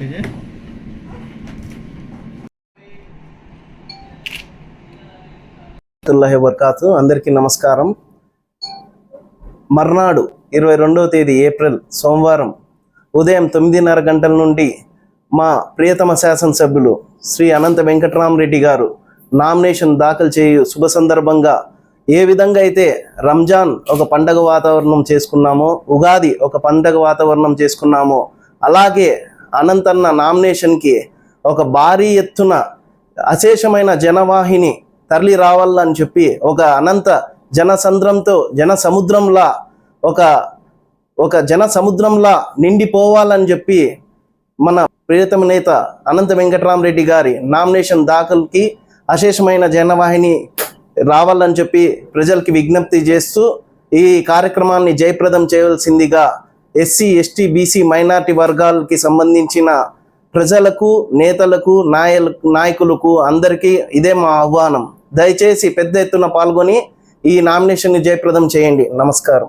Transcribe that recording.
విజయ్ తుల్లాహి వర్కాతు అందరికీ నమస్కారం. మర్నాడు ఇరవై రెండవ తేదీ ఏప్రిల్ సోమవారం ఉదయం తొమ్మిదిన్నర గంటల నుండి మా ప్రియతమ శాసనసభ్యులు శ్రీ అనంత వెంకటరామరెడ్డి గారు నామినేషన్ దాఖలు చేయు శుభ సందర్భంగా ఏ విధంగా అయితే రంజాన్ ఒక పండగ వాతావరణం చేసుకున్నామో ఉగాది ఒక పండగ వాతావరణం చేసుకున్నామో అలాగే అనంతన్న నామినేషన్కి ఒక భారీ ఎత్తున అశేషమైన జనవాహిని తరలి రావాలని చెప్పి ఒక అనంత జనసంద్రంతో జన సముద్రంలా ఒక ఒక జన సముద్రంలా నిండిపోవాలని చెప్పి మన ప్రియతమ నేత అనంత వెంకటరామరెడ్డి గారి నామినేషన్ దాఖలుకి అశేషమైన జనవాహిని రావాలని చెప్పి ప్రజలకి విజ్ఞప్తి చేస్తూ ఈ కార్యక్రమాన్ని జయప్రదం చేయవలసిందిగా ఎస్సీ ఎస్టీ బీసీ మైనార్టీ వర్గాలకి సంబంధించిన ప్రజలకు నేతలకు నాయల నాయకులకు అందరికీ ఇదే మా ఆహ్వానం. దయచేసి పెద్ద ఎత్తున పాల్గొని ఈ నామినేషన్ని జయప్రదం చేయండి. నమస్కారం.